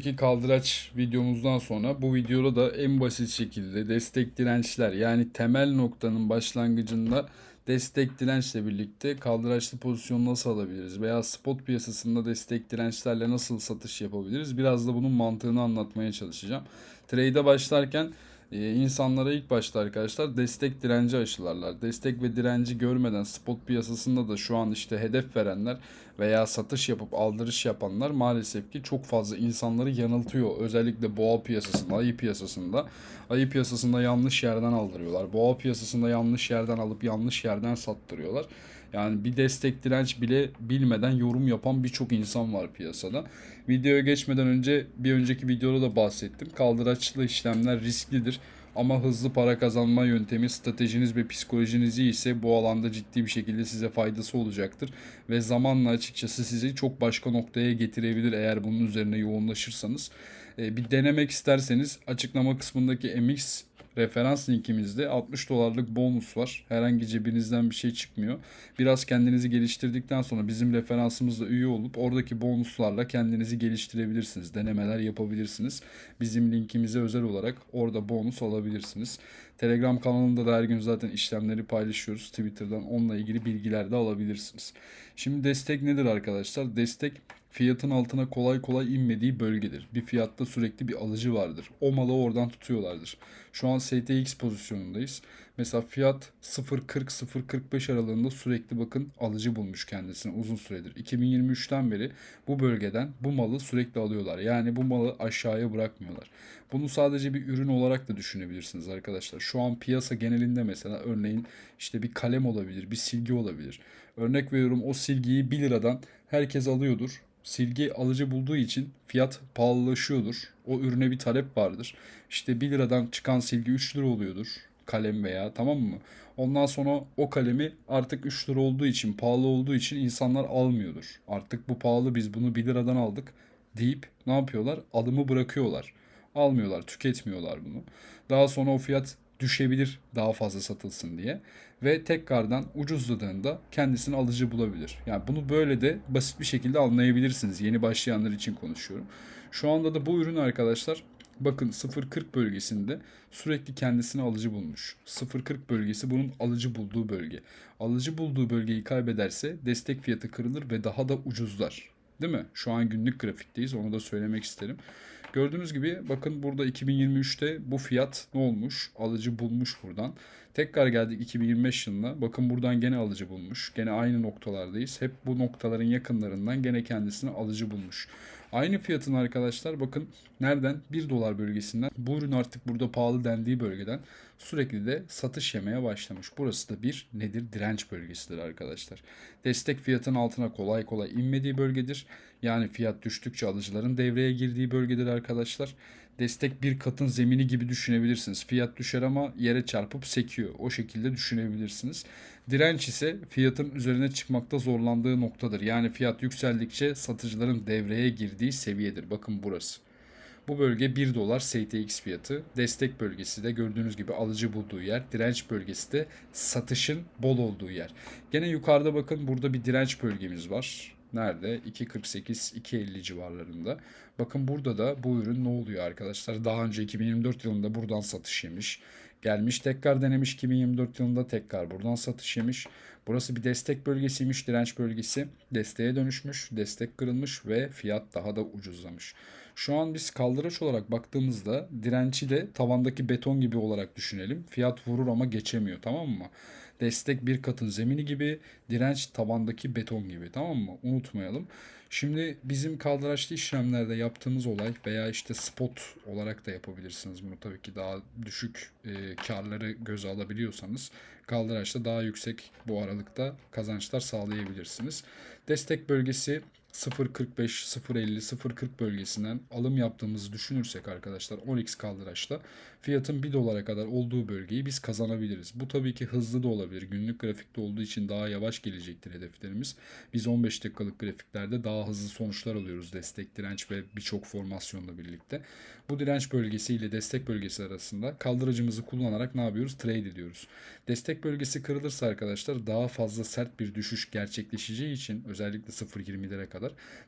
önceki kaldıraç videomuzdan sonra bu videoda da en basit şekilde destek dirençler yani temel noktanın başlangıcında destek dirençle birlikte kaldıraçlı pozisyon nasıl alabiliriz veya spot piyasasında destek dirençlerle nasıl satış yapabiliriz biraz da bunun mantığını anlatmaya çalışacağım. Trade'e başlarken e, insanlara ilk başta arkadaşlar destek direnci aşılarlar. Destek ve direnci görmeden spot piyasasında da şu an işte hedef verenler veya satış yapıp aldırış yapanlar maalesef ki çok fazla insanları yanıltıyor. Özellikle boğa piyasasında, ayı piyasasında. Ayı piyasasında yanlış yerden aldırıyorlar. Boğa piyasasında yanlış yerden alıp yanlış yerden sattırıyorlar. Yani bir destek direnç bile bilmeden yorum yapan birçok insan var piyasada. Videoya geçmeden önce bir önceki videoda da bahsettim. Kaldıraçlı işlemler risklidir. Ama hızlı para kazanma yöntemi, stratejiniz ve psikolojiniz iyi ise bu alanda ciddi bir şekilde size faydası olacaktır. Ve zamanla açıkçası sizi çok başka noktaya getirebilir eğer bunun üzerine yoğunlaşırsanız. Ee, bir denemek isterseniz açıklama kısmındaki MX referans linkimizde 60 dolarlık bonus var. Herhangi cebinizden bir şey çıkmıyor. Biraz kendinizi geliştirdikten sonra bizim referansımızla üye olup oradaki bonuslarla kendinizi geliştirebilirsiniz. Denemeler yapabilirsiniz. Bizim linkimize özel olarak orada bonus alabilirsiniz. Telegram kanalında da her gün zaten işlemleri paylaşıyoruz. Twitter'dan onunla ilgili bilgiler de alabilirsiniz. Şimdi destek nedir arkadaşlar? Destek fiyatın altına kolay kolay inmediği bölgedir. Bir fiyatta sürekli bir alıcı vardır. O malı oradan tutuyorlardır. Şu an STX pozisyonundayız. Mesela fiyat 0.40-0.45 aralığında sürekli bakın alıcı bulmuş kendisine uzun süredir. 2023'ten beri bu bölgeden bu malı sürekli alıyorlar. Yani bu malı aşağıya bırakmıyorlar. Bunu sadece bir ürün olarak da düşünebilirsiniz arkadaşlar. Şu an piyasa genelinde mesela örneğin işte bir kalem olabilir, bir silgi olabilir. Örnek veriyorum o silgiyi 1 liradan herkes alıyordur silgi alıcı bulduğu için fiyat pahalılaşıyordur. O ürüne bir talep vardır. İşte 1 liradan çıkan silgi 3 lira oluyordur. Kalem veya tamam mı? Ondan sonra o kalemi artık 3 lira olduğu için, pahalı olduğu için insanlar almıyordur. Artık bu pahalı biz bunu 1 liradan aldık deyip ne yapıyorlar? Alımı bırakıyorlar. Almıyorlar, tüketmiyorlar bunu. Daha sonra o fiyat düşebilir daha fazla satılsın diye ve tekrardan ucuzladığında kendisini alıcı bulabilir. Yani bunu böyle de basit bir şekilde anlayabilirsiniz. Yeni başlayanlar için konuşuyorum. Şu anda da bu ürün arkadaşlar bakın 0.40 bölgesinde sürekli kendisini alıcı bulmuş. 0.40 bölgesi bunun alıcı bulduğu bölge. Alıcü bulduğu bölgeyi kaybederse destek fiyatı kırılır ve daha da ucuzlar. Değil mi? Şu an günlük grafikteyiz. Onu da söylemek isterim. Gördüğünüz gibi bakın burada 2023'te bu fiyat ne olmuş? Alıcı bulmuş buradan. Tekrar geldik 2025 yılına. Bakın buradan gene alıcı bulmuş. Gene aynı noktalardayız. Hep bu noktaların yakınlarından gene kendisini alıcı bulmuş. Aynı fiyatın arkadaşlar bakın nereden? 1 dolar bölgesinden. Bu ürün artık burada pahalı dendiği bölgeden sürekli de satış yemeye başlamış. Burası da bir nedir? Direnç bölgesidir arkadaşlar. Destek fiyatın altına kolay kolay inmediği bölgedir. Yani fiyat düştükçe alıcıların devreye girdiği bölgedir arkadaşlar. Destek bir katın zemini gibi düşünebilirsiniz. Fiyat düşer ama yere çarpıp sekiyor. O şekilde düşünebilirsiniz. Direnç ise fiyatın üzerine çıkmakta zorlandığı noktadır. Yani fiyat yükseldikçe satıcıların devreye girdiği seviyedir. Bakın burası. Bu bölge 1 dolar STX fiyatı. Destek bölgesi de gördüğünüz gibi alıcı bulduğu yer. Direnç bölgesi de satışın bol olduğu yer. Gene yukarıda bakın burada bir direnç bölgemiz var. Nerede? 2.48-2.50 civarlarında. Bakın burada da bu ürün ne oluyor arkadaşlar? Daha önce 2024 yılında buradan satış yemiş. Gelmiş tekrar denemiş 2024 yılında tekrar buradan satış yemiş. Burası bir destek bölgesiymiş, direnç bölgesi. Desteğe dönüşmüş, destek kırılmış ve fiyat daha da ucuzlamış. Şu an biz kaldıraç olarak baktığımızda direnci de tavandaki beton gibi olarak düşünelim. Fiyat vurur ama geçemiyor tamam mı? Destek bir katın zemini gibi, direnç tabandaki beton gibi tamam mı? Unutmayalım. Şimdi bizim kaldıraçlı işlemlerde yaptığımız olay veya işte spot olarak da yapabilirsiniz bunu tabii ki daha düşük e, karları göze alabiliyorsanız kaldıraçta daha yüksek bu aralıkta kazançlar sağlayabilirsiniz. Destek bölgesi 0.45, 0.50, 0.40 bölgesinden alım yaptığımızı düşünürsek arkadaşlar 10x kaldıraçta fiyatın 1 dolara kadar olduğu bölgeyi biz kazanabiliriz. Bu tabii ki hızlı da olabilir. Günlük grafikte olduğu için daha yavaş gelecektir hedeflerimiz. Biz 15 dakikalık grafiklerde daha hızlı sonuçlar alıyoruz destek, direnç ve birçok formasyonla birlikte. Bu direnç bölgesi ile destek bölgesi arasında kaldırıcımızı kullanarak ne yapıyoruz? Trade ediyoruz. Destek bölgesi kırılırsa arkadaşlar daha fazla sert bir düşüş gerçekleşeceği için özellikle 0.20'lere kadar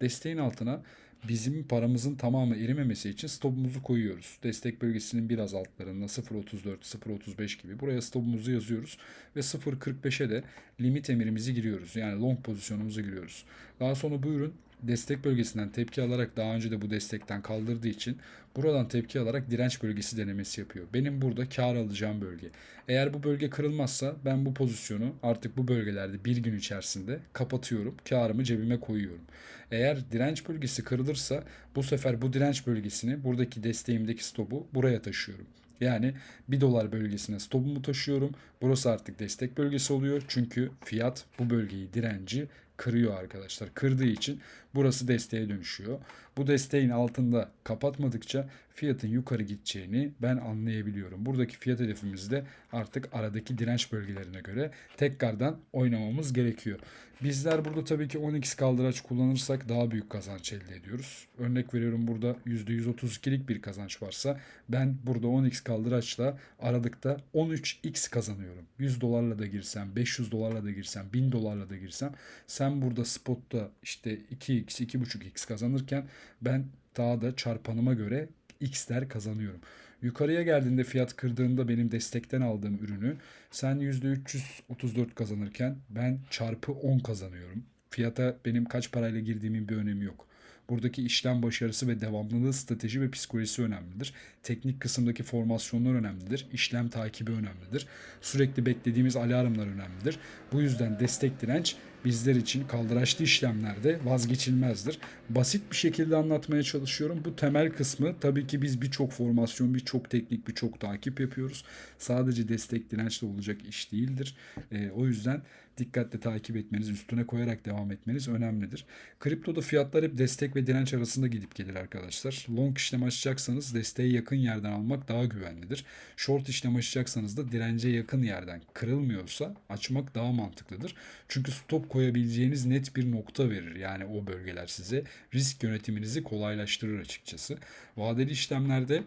desteğin altına bizim paramızın tamamı erimemesi için stopumuzu koyuyoruz. Destek bölgesinin biraz altlarında 0.34, 0.35 gibi buraya stopumuzu yazıyoruz ve 0.45'e de limit emirimizi giriyoruz. Yani long pozisyonumuzu giriyoruz. Daha sonra bu ürün destek bölgesinden tepki alarak daha önce de bu destekten kaldırdığı için buradan tepki alarak direnç bölgesi denemesi yapıyor. Benim burada kar alacağım bölge. Eğer bu bölge kırılmazsa ben bu pozisyonu artık bu bölgelerde bir gün içerisinde kapatıyorum. Karımı cebime koyuyorum. Eğer direnç bölgesi kırılırsa bu sefer bu direnç bölgesini buradaki desteğimdeki stopu buraya taşıyorum. Yani 1 dolar bölgesine stopumu taşıyorum. Burası artık destek bölgesi oluyor. Çünkü fiyat bu bölgeyi direnci kırıyor arkadaşlar. Kırdığı için burası desteğe dönüşüyor. Bu desteğin altında kapatmadıkça fiyatın yukarı gideceğini ben anlayabiliyorum. Buradaki fiyat hedefimizde artık aradaki direnç bölgelerine göre tekrardan oynamamız gerekiyor. Bizler burada tabii ki 10x kaldıraç kullanırsak daha büyük kazanç elde ediyoruz. Örnek veriyorum burada %132'lik bir kazanç varsa ben burada 10x kaldıraçla aralıkta 13x kazanıyorum. 100 dolarla da girsem, 500 dolarla da girsem, 1000 dolarla da girsem sen burada spotta işte 2x, 2.5x kazanırken ben daha da çarpanıma göre x'ler kazanıyorum. Yukarıya geldiğinde fiyat kırdığında benim destekten aldığım ürünü sen %334 kazanırken ben çarpı 10 kazanıyorum. Fiyata benim kaç parayla girdiğimin bir önemi yok. Buradaki işlem başarısı ve devamlılığı, strateji ve psikolojisi önemlidir. Teknik kısımdaki formasyonlar önemlidir. İşlem takibi önemlidir. Sürekli beklediğimiz alarmlar önemlidir. Bu yüzden destek direnç bizler için kaldıraçlı işlemlerde vazgeçilmezdir. Basit bir şekilde anlatmaya çalışıyorum. Bu temel kısmı tabii ki biz birçok formasyon, birçok teknik, birçok takip yapıyoruz. Sadece destek dirençle olacak iş değildir. Ee, o yüzden dikkatle takip etmeniz, üstüne koyarak devam etmeniz önemlidir. Kriptoda fiyatlar hep destek ve direnç arasında gidip gelir arkadaşlar. Long işlem açacaksanız desteğe yakın yerden almak daha güvenlidir. Short işlem açacaksanız da dirence yakın yerden kırılmıyorsa açmak daha mantıklıdır. Çünkü stop koyabileceğiniz net bir nokta verir. Yani o bölgeler size risk yönetiminizi kolaylaştırır açıkçası. Vadeli işlemlerde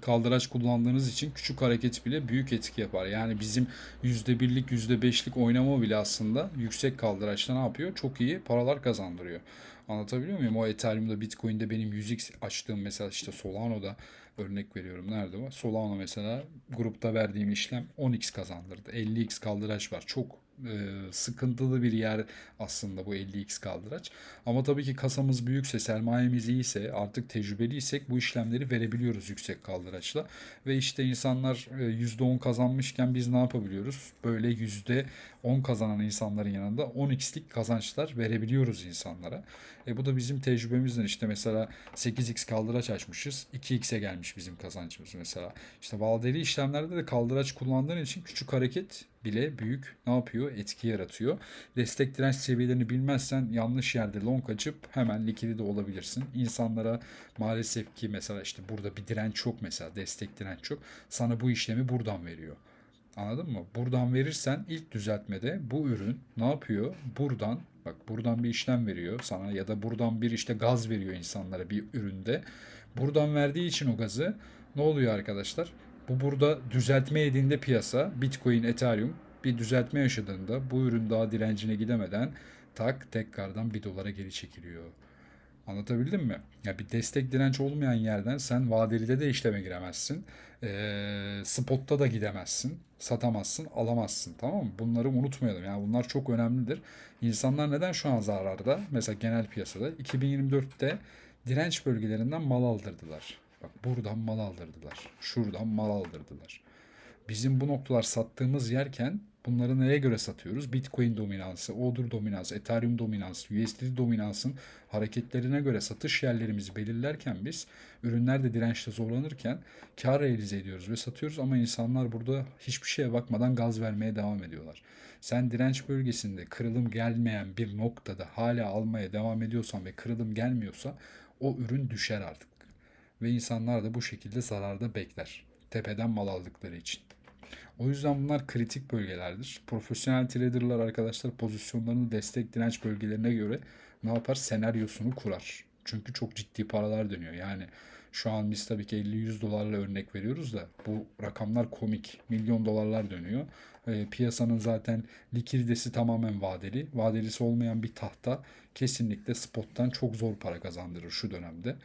kaldıraç kullandığınız için küçük hareket bile büyük etki yapar. Yani bizim %1'lik %5'lik oynama bile aslında yüksek kaldıraçta ne yapıyor? Çok iyi paralar kazandırıyor. Anlatabiliyor muyum? O Ethereum'da Bitcoin'de benim 100x açtığım mesela işte Solano'da örnek veriyorum. Nerede var? Solano mesela grupta verdiğim işlem 10x kazandırdı. 50x kaldıraç var. Çok e, sıkıntılı bir yer aslında bu 50x kaldıraç. Ama tabii ki kasamız büyükse, sermayemiz iyiyse, artık tecrübeliysek bu işlemleri verebiliyoruz yüksek kaldıraçla. Ve işte insanlar e, %10 kazanmışken biz ne yapabiliyoruz? Böyle %10 kazanan insanların yanında 10x'lik kazançlar verebiliyoruz insanlara. E bu da bizim tecrübemizden işte mesela 8x kaldıraç açmışız. 2x'e gelmiş bizim kazancımız mesela. İşte vadeli işlemlerde de kaldıraç kullandığın için küçük hareket bile büyük ne yapıyor? Etki yaratıyor. Destek direnç seviyelerini bilmezsen yanlış yerde long açıp hemen likidi de olabilirsin. İnsanlara maalesef ki mesela işte burada bir direnç çok mesela destek direnç çok. Sana bu işlemi buradan veriyor. Anladın mı? Buradan verirsen ilk düzeltmede bu ürün ne yapıyor? Buradan bak buradan bir işlem veriyor sana ya da buradan bir işte gaz veriyor insanlara bir üründe. Buradan verdiği için o gazı ne oluyor arkadaşlar? Bu burada düzeltme yediğinde piyasa Bitcoin, Ethereum bir düzeltme yaşadığında bu ürün daha direncine gidemeden tak tekrardan 1 dolara geri çekiliyor. Anlatabildim mi? Ya bir destek direnç olmayan yerden sen vadelide de işleme giremezsin. Ee, spotta da gidemezsin. Satamazsın, alamazsın. Tamam mı? Bunları unutmayalım. Yani bunlar çok önemlidir. İnsanlar neden şu an zararda? Mesela genel piyasada 2024'te direnç bölgelerinden mal aldırdılar. Bak buradan mal aldırdılar. Şuradan mal aldırdılar. Bizim bu noktalar sattığımız yerken bunları neye göre satıyoruz? Bitcoin dominansı, Order dominansı, Ethereum dominansı, USDT dominansın hareketlerine göre satış yerlerimizi belirlerken biz ürünlerde dirençte zorlanırken kar realize ediyoruz ve satıyoruz ama insanlar burada hiçbir şeye bakmadan gaz vermeye devam ediyorlar. Sen direnç bölgesinde kırılım gelmeyen bir noktada hala almaya devam ediyorsan ve kırılım gelmiyorsa o ürün düşer artık. Ve insanlar da bu şekilde zararda bekler. Tepeden mal aldıkları için. O yüzden bunlar kritik bölgelerdir. Profesyonel traderlar arkadaşlar pozisyonlarını destek direnç bölgelerine göre ne yapar? Senaryosunu kurar. Çünkü çok ciddi paralar dönüyor. Yani şu an biz tabii ki 50-100 dolarla örnek veriyoruz da bu rakamlar komik. Milyon dolarlar dönüyor. E, piyasanın zaten likiditesi tamamen vadeli. Vadelisi olmayan bir tahta kesinlikle spottan çok zor para kazandırır şu dönemde.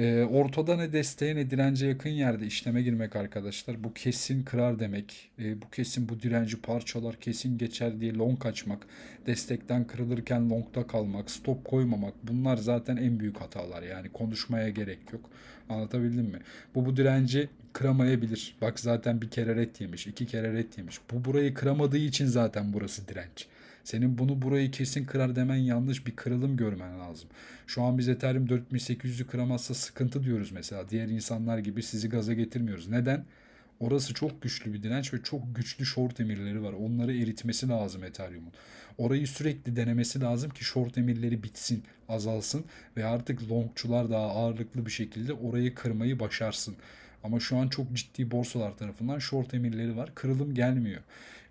E, ortada ne desteğe ne dirence yakın yerde işleme girmek arkadaşlar. Bu kesin kırar demek. E, bu kesin bu direnci parçalar kesin geçer diye long kaçmak. Destekten kırılırken longda kalmak. Stop koymamak. Bunlar zaten en büyük hatalar. Yani konuşmaya gerek yok. Anlatabildim mi? Bu bu direnci kıramayabilir. Bak zaten bir kere ret yemiş. iki kere ret yemiş. Bu burayı kıramadığı için zaten burası direnç. Senin bunu burayı kesin kırar demen yanlış bir kırılım görmen lazım. Şu an biz Ethereum 4800'ü kıramazsa sıkıntı diyoruz mesela. Diğer insanlar gibi sizi gaza getirmiyoruz. Neden? Orası çok güçlü bir direnç ve çok güçlü short emirleri var. Onları eritmesi lazım Ethereum'un. Orayı sürekli denemesi lazım ki short emirleri bitsin, azalsın ve artık longçular daha ağırlıklı bir şekilde orayı kırmayı başarsın. Ama şu an çok ciddi borsalar tarafından short emirleri var. Kırılım gelmiyor.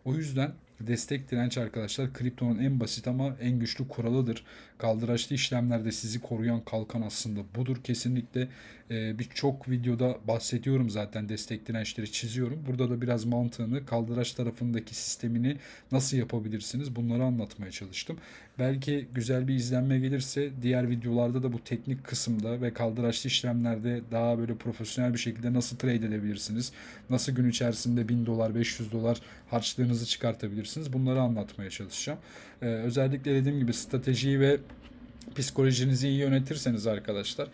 O yüzden destek direnç arkadaşlar kriptonun en basit ama en güçlü kuralıdır. Kaldıraçlı işlemlerde sizi koruyan kalkan aslında budur. Kesinlikle e, birçok videoda bahsediyorum zaten destek dirençleri çiziyorum. Burada da biraz mantığını kaldıraç tarafındaki sistemini nasıl yapabilirsiniz bunları anlatmaya çalıştım. Belki güzel bir izlenme gelirse diğer videolarda da bu teknik kısımda ve kaldıraçlı işlemlerde daha böyle profesyonel bir şekilde nasıl trade edebilirsiniz? Nasıl gün içerisinde 1000 dolar 500 dolar harçlığınızı çıkartabilirsiniz? Bunları anlatmaya çalışacağım. Ee, özellikle dediğim gibi stratejiyi ve psikolojinizi iyi yönetirseniz arkadaşlar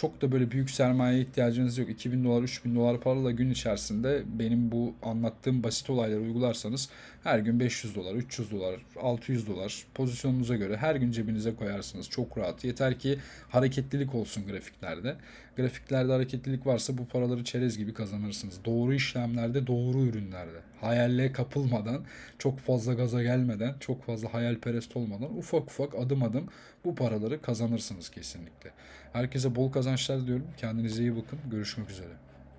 çok da böyle büyük sermaye ihtiyacınız yok. 2000 dolar, 3000 dolar parayla gün içerisinde benim bu anlattığım basit olayları uygularsanız her gün 500 dolar, 300 dolar, 600 dolar pozisyonunuza göre her gün cebinize koyarsınız. Çok rahat. Yeter ki hareketlilik olsun grafiklerde. Grafiklerde hareketlilik varsa bu paraları çerez gibi kazanırsınız. Doğru işlemlerde, doğru ürünlerde. Hayalle kapılmadan, çok fazla gaza gelmeden, çok fazla hayalperest olmadan ufak ufak adım adım bu paraları kazanırsınız kesinlikle. Herkese bol kazançlar diyorum. Kendinize iyi bakın. Görüşmek üzere.